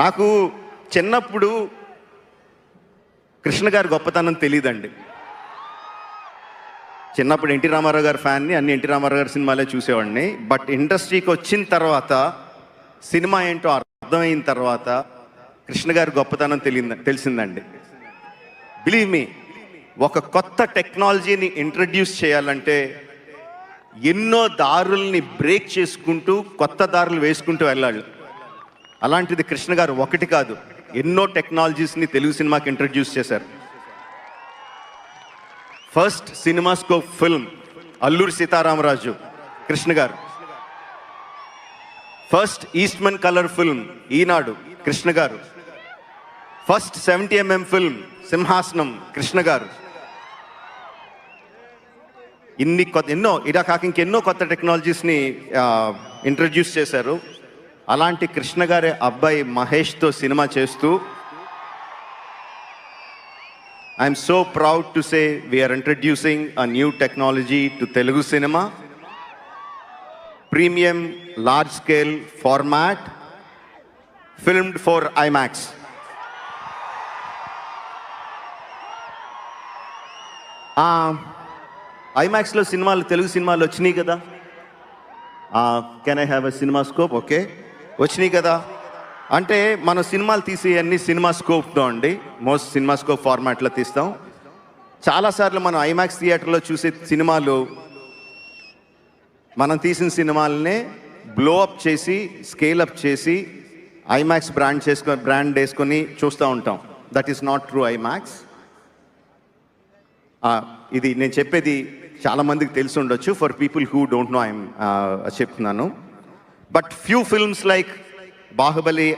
నాకు చిన్నప్పుడు కృష్ణ గారి గొప్పతనం తెలియదండి చిన్నప్పుడు ఎన్టీ రామారావు గారి ఫ్యాన్ని అన్ని ఎన్టీ రామారావు గారి సినిమాలే చూసేవాడిని. బట్ ఇండస్ట్రీకి వచ్చిన తర్వాత సినిమా ఏంటో అర్థమైన తర్వాత కృష్ణ గారి గొప్పతనం తెలియ తెలిసిందండి. బిలీవ్ మీ ఒక కొత్త టెక్నాలజీని ఇంట్రడ్యూస్ చేయాలంటే ఎన్నో దారుల్ని బ్రేక్ చేసుకుంటూ కొత్త దారులు వేసుకుంటూ వెళ్ళాలి. అలాంటిది కృష్ణ గారు ఒకటి కాదు. ఎన్నో టెక్నాలజీస్ని తెలుగు సినిమాకి ఇంట్రడ్యూస్ చేశారు. First cinemascope film Alluri Sitaramaraju Krishna garu. First Eastman colour film Eenadu Krishna garu. First seventy MM film సింహాసనం కృష్ణ గారు. ఇన్ని కొత్త ఎన్నో ఇలా కాక ఇంకెన్నో కొత్త టెక్నాలజీస్ని ఇంట్రడ్యూస్ చేశారు. అలాంటి కృష్ణ గారి అబ్బాయి మహేష్తో సినిమా చేస్తూ I'm so proud to say we are introducing a new technology to Telugu cinema premium large scale format filmed for IMAX ఐమాక్స్లో సినిమాలు తెలుగు సినిమాలు వచ్చినాయి కదా. Can I have a cinema scope okay. వచ్చినాయి కదా. అంటే మన సినిమాలు తీసే అన్ని సినిమా స్కోప్తో అండి. మోస్ట్ సినిమా స్కోప్ ఫార్మాట్లో తీస్తాం. చాలాసార్లు మనం ఐమాక్స్ థియేటర్లో చూసే సినిమాలు మనం తీసిన సినిమాలనే బ్లో అప్ చేసి స్కేల్ అప్ చేసి ఐమాక్స్ బ్రాండ్ చేసుకొని బ్రాండ్ వేసుకొని చూస్తూ ఉంటాం. That is not true IMAX ఇది నేను చెప్పేది చాలామందికి తెలిసి ఉండొచ్చు. For people who don't know I'm చెప్తున్నాను. But few films like Bahubali